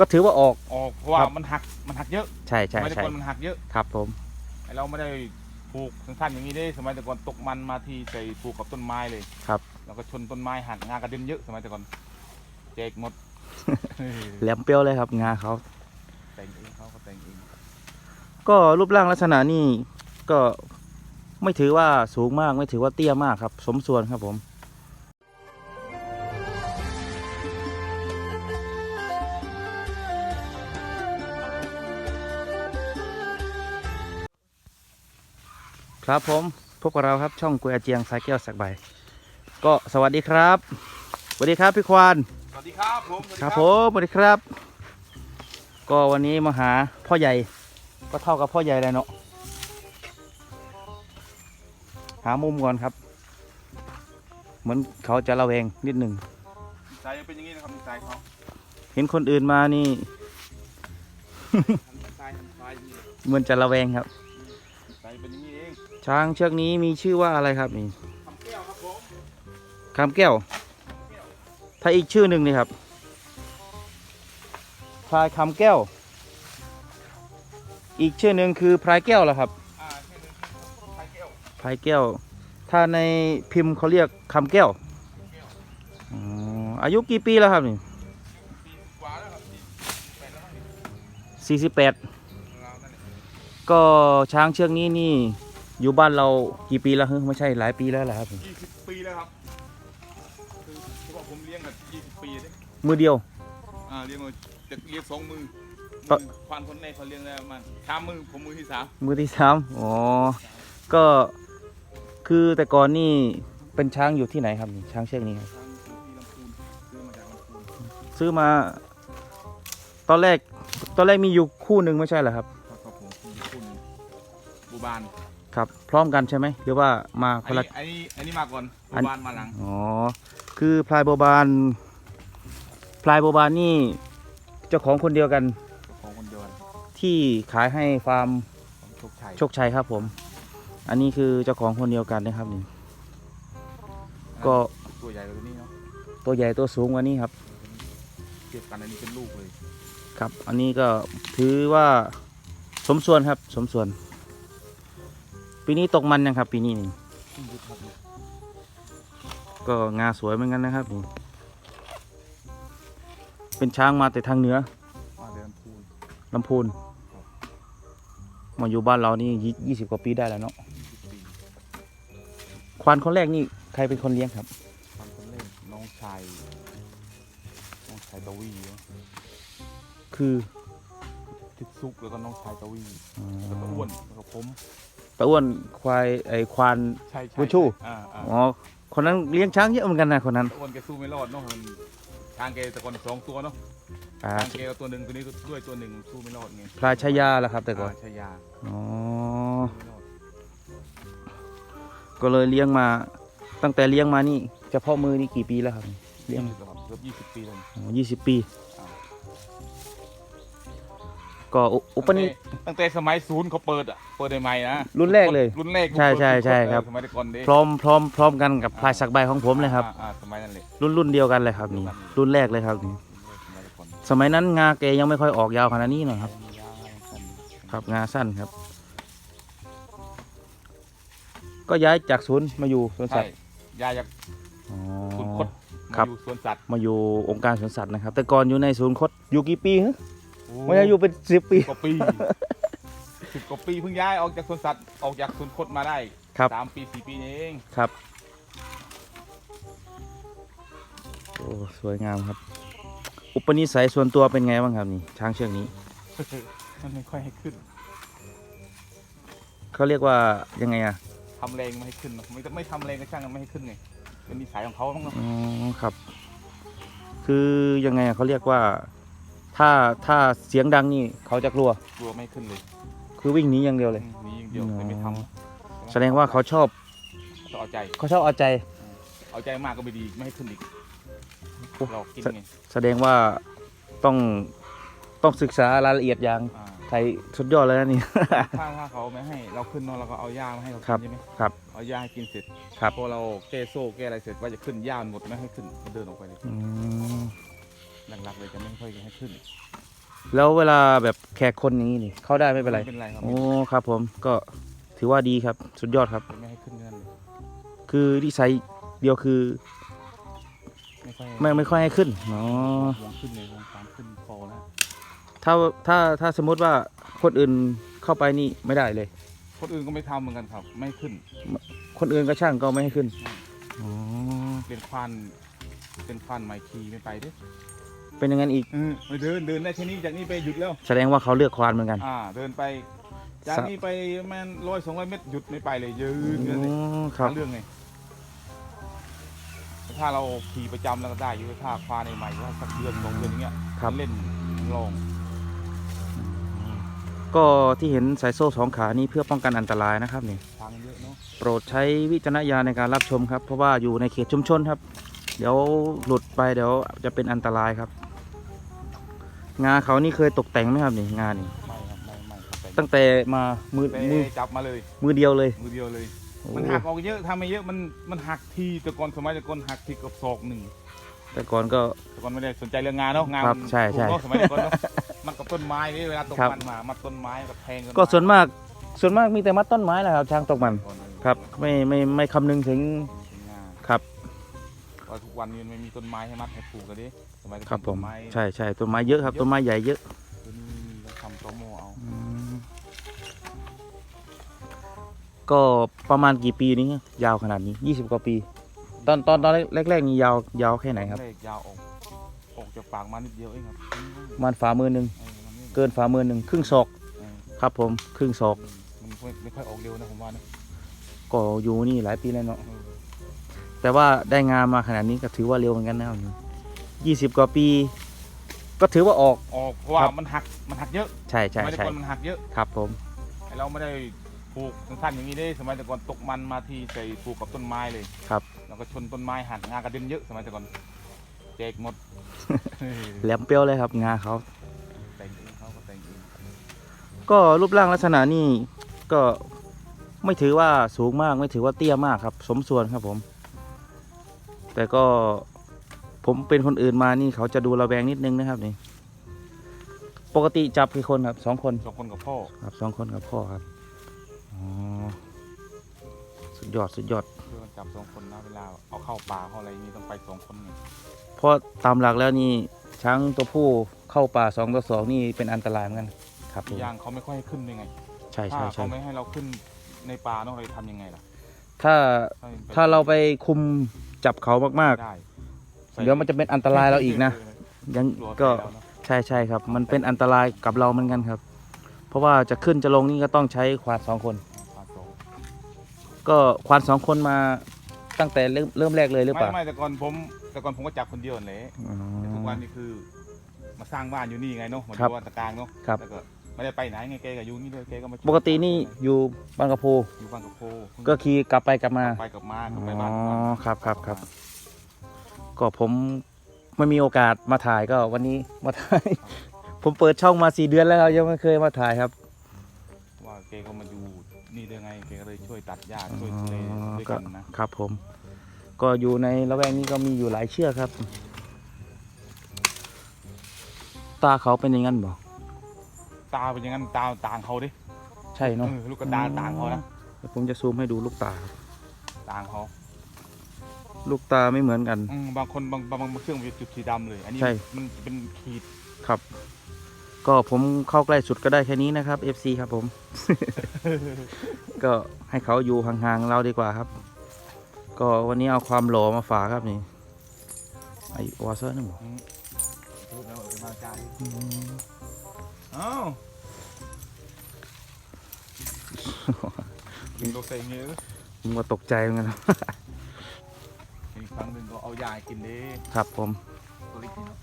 ก็ถือว่าออก ออกเพราะว่าครับ มันหักมันหักเยอะใช่สใช่มัยแต่ใช่ก่อนมันหักเยอะครับผม ไอ้เราไม่ได้ปลูกสั้นๆอย่างนี้ได้สมัยแต่ก่อนตกมันมาที่ใส่ปลูกกับต้นไม้เลยครับ แล้วก็ชนต้นไม้หักงากระเด็นเยอะสมัยแต่ก่อนแจกหมดแหลมเปรี้ยวเลยครับงาเขาแต่งเองเขาก็แต่งเองก็รูปร่างลักษณะนี่ก็ไม่ถือว่าสูงมากไม่ถือว่าเตี้ยมากครับ สมส่วนครับผม ครับผมพบกับเราครับช่องกุยอาเจียงสายแก้วสักใบ ก็สวัสดีครับสวัสดีครับพี่ควานสวัสดีครับผมสวัสดีครับผมสวัสดีครับ ก็วันนี้มาหาพ่อใหญ่ก็เท่ากับพ่อใหญ่เลยเนาะหามุมก่อนครับ เหมือนเขาจะระแวงนิดหนึ่งนิสัยเป็นอย่างนี้นะครับนิสัยเขาเห็นคนอื่นมานี่นิสัยนิสัยอย่างนี้เลยเหมือนจะระแวงครับ ช้างเชือกนี้มีชื่อว่าอะไรครับนี่ทำแก้วครับผมคำแก้ว ถ้าอีกชื่อหนึ่งนี่ครับพลายคำแก้ว อีกชื่อหนึ่งคือพลายแก้วเหรอครับอ่าแค่นึงทำแก้วพายแก้ว ถ้าในพิมพ์เขาเรียกคำแก้วอ๋ออายุกี่ปีแล้วครับนี่ปีกว่าแล้วครับปีแปดแล้วมั้งนี่สี่สิบแปดเรานั่นแหละก็ช้างเชือกนี้นี่ อยู่บ้านเรากี่ปีแล้วเฮ้ยไม่ใช่หลายปีแล้วแหละครับยี่สิบปีแล้วครับคือคือว่าผมเลี้ยงกันยี่สิบปีเลยมือเดียว อ่าเลี้ยงมาจะเลี้ยงสองมือตมือนอควานคนแรกเขาเลี้ยงแล้วมันสามมือผมมือที่สามมือที่สามอ๋อก็คือแต่ก่อนนี่เป็นช้างอยู่ที่ไหนครับนี่ช้างเชือกนี้ครับทางที่ลำพูนซื้อมาจากลำพูนซื้อมา ตอนแรกตอนแรกมีอยู่คู่หนึ่งไม่ใช่เหรอครับ ครับครับผมมีคู่หนึงบูบานครับ พร้อมกันใช่ไหมหรือว่ามาคอันนละ นี้อันนี้อันนี้มาก่อนอับูนบานมาหลังอ๋อ คือพลายโบบานพลายโบบานนี่เจ้าของคนเดียวกันของคนเดียวกันที่ขายให้ฟาร์มของโชคชัยโชคชัยครับผม อันนี้คือเจ้าของคนเดียวกันนะครับนี่ก็ตัวใหญ่กว่าตัวนี้เนาะตัวใหญ่ตัวสูงกว่านี้ครับ เทียบกันอันนี้เป็นลูกเลยครับ อันนี้ก็ถือว่าสมส่วนครับ สมส่วน ปีนี้ตกมันยังครับ ปีนี้นี่ขึ้นยุทธครับเนี่ยก็งาสวยเหมือนกันนะครับนี่เป็นช้างมาแต่ทางเหนือมาเดินพูนลำพูนมาอยู่บ้านเรานี่ยี่สิบกว่าปีได้แล้วเนาะยี่สิบปีควานคนแรกนี่ใครเป็นคนเลี้ยงครับฟันคนเล่นน้องชายน้องชายตะวีเนอะคือทิศซุกแล้วก็น้องชายตะวีอ๋อแล้วก็อ้วนแล้วก็ผม ตาอ้วนควายไอควาน ใช่ใช่บุญชู อ่าอ่าอ๋อคนนั้นเลี้ยงช้างเยอะเหมือนกันนะคนนั้นตะอ้วนแกสู้ไม่รอดเนาะมันทางแกแต่ก่อนสองตัวเนาะอ่าทางแกเอาตัวหนึ่งตัวนี้ด้วยตัวหนึ่งสู้ไม่รอดไงพลายชายาล่ะครับ แต่ก่อนาชายาอ๋อสู้ไม่รอดก็เลยเลี้ยงมา ตั้งแต่เลี้ยงมานี่เฉพาะมือนี่กี่ปีแล้วครับ เลี้ยงยี่สิบครับเกือบยี่สิบปีแล้วนี่ยี่สิบปี อ่า ก็อุอุปนิตั้งแต่ สมัยศูนย์เขาเปิดอะเปิดใหม่ๆนะรุ่นแรกเลยรุ่นแรกใช่ใช่ใช่ครับเออสมัยแต่ก่อนเด้พร้อมพร้อมพร้อมกันกับพลายสักใบของผมเลยครับอ่าอ่าสมัยนั้นเลยรุ่นรุ่นเดียวกันเลยครับนี่รุ่นแรกเลยครับนี่สมัยแต่ก่อนสมัยนั้นงาแกยังไม่ค่อยออกยาวขนาดนี้หน่อยครับมียาวสั้นครับงาสั้นครับ ก็ย้ายจากศูนย์มาอยู่สวนสัใช่ตว์ยายจากอ๋อศูนย์คดครัมาบอยู่สวนสัตว์มาอยู่องค์การสวนสัตว์นะครับ แต่ก่อนอยู่ในศูนย์คดอยู่กี่ปีฮะโอ้ไม่ใช่อยู่เป็นสิบปีกว่าปี สิบกว่าปีเพิ่งย้ายออกจากสวนสัตว์ออกจากสวนคดมาได้ครับ สามปีสี่ปีนี่เองครับ โอ้ สวยงามครับ อุปนิสัยส่วนตัวเป็นไงบ้างครับนี่ ช้างเชือกนี้ มันไม่ค่อยให้ขึ้นเขาเรียกว่ายังไงอะทำแรงไม่ให้ขึ้นหรอกไม่ไม่ทำแรงก็ช่างมันไม่ให้ขึ้นไงเป็นนิสัยของเขาต้องเนาะอ๋อ ครับ คือยังไงอะเขาเรียกว่า ถ้าถ้าเสียงดังนี่เขาจะกลัว กลัวไม่ให้ขึ้นเลย คือวิ่งหนีอย่างเดียวเลยอืมมีอย่างเดียวแต่ไม่ทำแสดงว่าเขาชอบต้องเอาใจ เขาชอบเอาใจ เอาใจมากก็ไม่ดีไม่ให้ขึ้นอีกโอ้หลอกกินไงแสดงว่าต้องต้องศึกษารายละเอียดอย่างอ่าไทยสุดยอดเลยนะนี่ ถ้าถ้าเขาไม่ให้เราขึ้นเนาะเราก็เอาหญ้ามาให้เขาครักิบ นใช่ไหมครับเอาหญ้าให้กินเสร็จครับพอเราแก้โซ่แก้อะไรเสร็จว่าจะขึ้นหญ้ามันหมดไม่ให้ขึ้นก็เดินออกไปเลยอืมหลักๆเลยจะไม่ค่อยให้ขึ้น แล้วเวลาแบบแขกคนอย่างนี้นี่เข้าได้ไม่เป็นไรไม่เป็นไรครับโอ้ครับผมก็ถือว่าดีครับสุดยอดครับ ไม่ให้ขึ้นเงินเลยคือที่ใส่เดียวคือไม่ค่อยไม่ไม่ค่อยให้ขึ้นอ๋อวงขึ้นเลยวงตามขึ้นโฟแล้วถ้าถ้าถ้าสมมติว่าคนอื่นเข้าไปนี่ไม่ได้เลย คนอื่นก็ไม่ทำเหมือนกันครับ ไม่ขึ้นคนอื่นก็ช่างก็ไม่ให้ขึ้นอ๋อเป็นควานเป็นควานไมคีไม่ไปเด้วย เป็นอย่างนั้นอีกไปเดินเดินได้แค่นี้จากนี้ไปหยุดแล้ว แสดงว่าเขาเลือกควานเหมือนกัน อ่า เดินไป จากสะนี้ไปแมันร้อยสองร้อยเมตรหยุดไม่ไปเลยยืนอ๋กันเลยอครับ หาเรื่องไงแต่ถ้าเราขี่ประจำแล้วก็ได้อยู่ถ้าควานใหม่ๆว่าสักเดือนสองเดือนอย่างเงี้ยครับ เล่นลองก็ที่เห็นสายโซ่สองขานี่เพื่อป้องกันอันตรายนะครับนี่ ทางเยอะเนาะโปรดใช้วิจารณญาณในการรับชมครับ เพราะว่าอยู่ในเขตชุมชนครับ เดี๋ยวหลุดไปเดี๋ยวจะเป็นอันตรายครับ งาเขานี่เคยตกแต่งไหมครับนี่งานี่ไม่ครับไม่ไม่ครับแต่ตั้งแต่มามือไปมือจับมาเลย มือเดียวเลยมือเดียวเลยโอ้มันหักออกเยอะทำไม่เยอะมันมันหักทีแต่ก่อนสมัยแต่ก่อนหักทีกับศอกหนึ่งแต่ก่อนก็แต่ก่อนไม่ได้สนใจเรื่องงานเนาะงานครับมันใช่ใช่ถูกเนอะสมัยแต่ก่อนเนาะมันกับต้นไม้นี่เวลาตกครับมันมามัดต้นไม้กับแทงต้นไม้ก็ส่วนมากส่วนมากมีแต่มัดต้นไม้แหละครับช้างตกมันก่อนเลยครับไม่ไม่ไม่คำนึงถึง ก็ทุกวันนี้มันไม่มีต้นไม้ให้มัดให้ปลูกกันดิสมัยแต่ครับก่อนผม ต้นไม้ใช่ใช่ต้นไม้เยอะครับต้นไม้ใหญ่เยอะตัวนี้เราทำโตโมเอา อืมก็ประมาณกี่ปีนี้ยาวขนาดนี้ยี่สิบกว่าปี ตอนตอนตอนแรกๆนี่ยาวยาวแค่ไหนครับเลขยาวออกออกจากปากมานิดเดียวเองครับประมันฝ่ามือหนึ่งเออมันไม่เกินฝ่ามือหนึ่งครึ่งศอกเออครับผมครึ่งศอกมันไม่ไม่ค่อยออกเร็วนะผมว่านะก็อยู่นี่หลายปีแล้วเนาะเออ แต่ว่าได้งานมาขนาดนี้ก็ถือว่าเร็วเหมือนกันนะครับยี่สิบกว่าปี ก็ถือว่าออก ออกเพราะว่าครับมันหักมันหักเยอะใช่ใช่สมัยแต่ใช่ก่อนมันหักเยอะครับผม ไอ้เราไม่ได้ปลูกสั้นๆอย่างนี้ได้สมัยแต่ก่อนตกมันมาทีใส่ปลูกกับต้นไม้เลยครับ แล้วก็ชนต้นไม้หักงากระเด็นเยอะสมัยแต่ก่อนแจกหมด แหลมเปรี้ยวเลยครับงาเขา แต่งเองเขาก็แต่งเองก็รูปร่างลักษณะนี่ก็ไม่ถือว่าสูงมากไม่ถือว่าเตี้ยมากครับ สมส่วนครับผม แต่ก็ผมเป็นคนอื่นมานี่เขาจะดูระแวงนิดนึงนะครับนี่ ปกติจับกี่คนครับสองคนสองคนกับพ่อครับสองคนกับพ่อครับอ๋อสุดยอดสุดยอดเพื่อนจับสองคนนะเวลาเอาเข้าป่าเข้าอะไรนี่ต้องไปสองคนไงเพราะตามหลักแล้วนี่ช้างตัวผู้เข้าป่าสองต่อสองนี่เป็นอันตรายเหมือนกันครับผอีมกอย่างเขาไม่ค่อยให้ขึ้นด้วยไงใช่ถ้าใช่ใช่เขาไม่ให้เราขึ้นในป่าเนาะเราจะทำยังไงล่ะถ้าให้ไปถ้าเราไปคุม จับเขามากได้ๆ เดี๋ยวมันจะเป็นอันตรายเราอีกนะ ยังกลัวก็ไปแล้วเนอะใช่ใช่ครับ มันเป็นอันตรายกับเราเหมือนกันครับ เพราะว่าจะขึ้นจะลงนี่ก็ต้องใช้ควานสองคนป่าสองก็ควานสองคนมาตั้งแต่เริ่มเริ่มแรกเลยหรือเปไม่ล่าไม่แต่ก่อนผมแต่ก่อนผมก็จับคนเดียวนั่นแหละอ๋อ แต่ทุกวันนี้คือ มาสร้างบ้านอยู่นี่ไงเนาะมาอครับยู่บ้านตะกลางเนาะครับ แล้วก็ ไม่ได้ไปไหนไงแกก็อยู่นี่ด้วยแกก็มาช่วยปกตินี่อยู่บางกะโพอยู่บ้านกับโพก็ขี่กลับไปกลับมาไปกับมากลับอ๋ไปอบ้านทุกวันครับครับครับก็ผมไม่มีโอกาสมาถ่ายก็วันนี้มาถ่าย ผมเปิดช่องมาสี่เดือนแล้วครับยังไม่เคยมาถ่ายครับ ว่าแกก็มาอยู่นี่ด้วยไงแกก็เลยช่วยตัดหญ้าช่วยดูแลด้วยก็กันนะครับผม ก็อยู่ในละแวกนี้ก็มีอยู่หลายเชือกครับ ตาเขาเป็นอย่างนั้นบ่ ตาเป็นอย่างนั้นตาต่างเขาดิใช่เนาะเออลูกกระตาต่างเขานะเดี๋ยวผมจะซูมให้ดูลูกตา ต่างเขาลูกตาไม่เหมือนกัน อืมบางคนบางบางบางเครื่องมันจะจุดสีดำเลย อันนี้ใช่ มันจะเป็นขีดครับ ก็ผมเข้าใกล้สุดก็ได้แค่นี้นะครับ FC ครับผม ก็ให้เขาอยู่ห่างๆเราดีกว่าครับ ก็วันนี้เอาความหล่อมาฝากครับนี่ไอวอเซอร์นั่นบอกพูดแล้วเออมาใจเอ้ากินโลเซงเงี้ยผมก็ตกใจเหมือนกันครับ อีกครั้งหนึ่งก็เอายาให้กินดิครับผม ตัวเล็กนิดเนาะ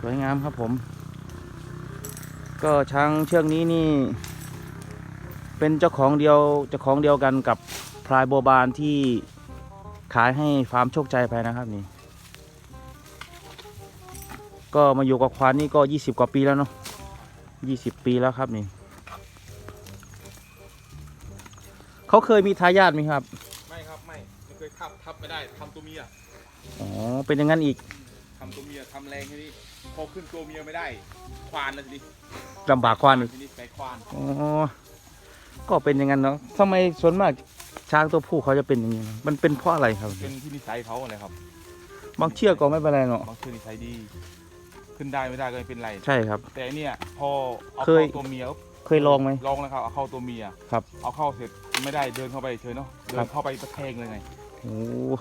สวยงามครับผม ก็ช้างเชือกนี้นี่ เป็นเจ้าของเดียวเจ้าของเดียวกันกับพลายโบบานที่ขายให้ฟาร์มโชคใจไปนะครับนี่ ก็มาอยู่กับควานนี่ก็ยี่สิบกว่าปีแล้วเนาะยี่สิบปีแล้วครับนี่เขาเคยมีทายาทไหมครับ ไม่ครับไม่ไม่เคยทับทับไม่ได้ทำตัวเมียอ๋อเป็นอย่างนั้นอีกทำตัวเมียทำแรงแค่นี้พอขึ้นตัวเมียไม่ได้ ควานแล้วทีนี้ลำบากควานอีกทีนี้ไปควานอ๋อ ก็เป็นอย่างนั้นเนาะทำไมส่วนมากช้างตัวผู้เขาจะเป็นอย่างนี้นะมันเป็นเพราะอะไรครับ เป็นที่นิสัยเขาอะไรครับ บางเชือกก็ไม่เป็นไรเนาะบางทีนิสัยดี ขึ้นได้ไม่ได้ก็ไม่เป็นไร ใช่ครับ แต่อันเนี่ยพอเอาเคย เข้าตัวเมียปุ๊บเคยลองไหม ลองแล้วครับเอาเข้าตัวเมียครับ เอาเข้าเสร็จไม่ได้เดินเข้าไปเฉยเนาะเดิครันบเข้าไปตะแคงเลยไงโอ้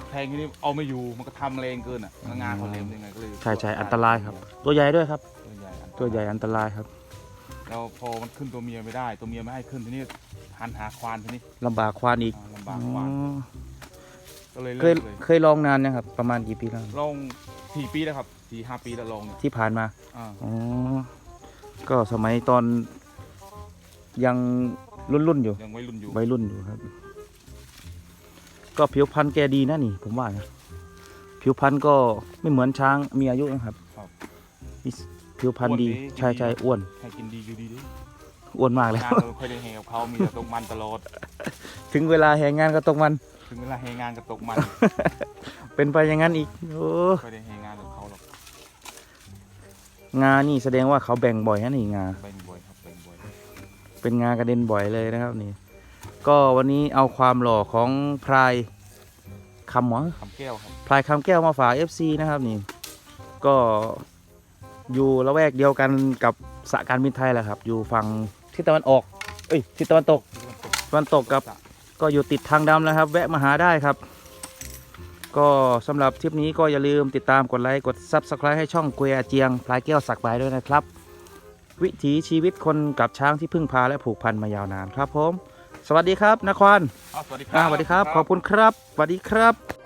แทงทีนี้เอาไม่อยู่มันก็ทำแรงเกินอะแล้วงานเขาเร็วยังไงก็เลยใช่ใช่อันตรายครับ ตัวใหญ่ด้วยครับ ตัวใหญ่อันตรายตัวใหญ่อันตรายครับ แล้วพอมันขึ้นตัวเมียไม่ได้ ตัวเมียไม่ให้ขึ้นทีนี้หันหาควานทีนี้ลำบากควานอีกอ่าลำอ๋บากควานอก็เลยเคเลิยกเลยเคยลองนานนะครับ ประมาณกี่ปีแล้วลองสี่ปีแล้วครับสี่ห้าปีแล้วลองเนี่ยที่ผ่านมาอ่าอ๋อก็สมัยตอนยังรุ่นรุ่นๆอยู่ยังวัยรุ่นอยู่วัยรุ่นอยู่ครับ ก็ผิวพรรณแกดีนะนี่ผมว่านะผิวพรรณก็ไม่เหมือนช้างมีอายุนะครับ ครับ มี ผิวพรรณดีใช่ใช่อ้วน ให้กินดีอยู่ดีดิอ้วนมากเลย งานเราค่อยได้แหงกับเขามีแต่ตกมันตลอด ถึงเวลาแห่งงานก็ตรงมัน ถึงเวลาแหงงานก็ตกมันเป็นไปอย่างนั้นอีกโอ้ค่อยได้แหงงานกับเขาหรอกงานนี่แสดงว่าเขาแบ่งบ่อยนะนี่งาแบ่งบ่อยครับแบ่งบ่อยเป็นงากระเด็นบ่อยเลยนะครับนี่ ก็วันนี้เอาความหล่อของพรายคำหมอ คำแก้วครับพลายคำแก้วมาฝาก FC นะครับนี่ ก็ อยู่ละแวกเดียวกันกับสระการบินไทยแหละครับ อยู่ฝั่งทิศตะวันออก เอ้ยทิศตะวันตกตะวันตกกับก็อยู่ติดทางดำนะครับ แวะมาหาได้ครับ ก็สำหรับทริปนี้ก็อย่าลืมติดตามกดไลค์กด Subscribe ให้ช่องกุยอาเจียงพลายแก้วสักบายด้วยนะครับ วิถีชีวิตคนกับช้างที่พึ่งพาและผูกพันมายาวนานครับผม สวัสดีครับนครอ้าวสวัสดีครัอ่าสวัสดีครับ ขอบคุณครับสวัสดีครับ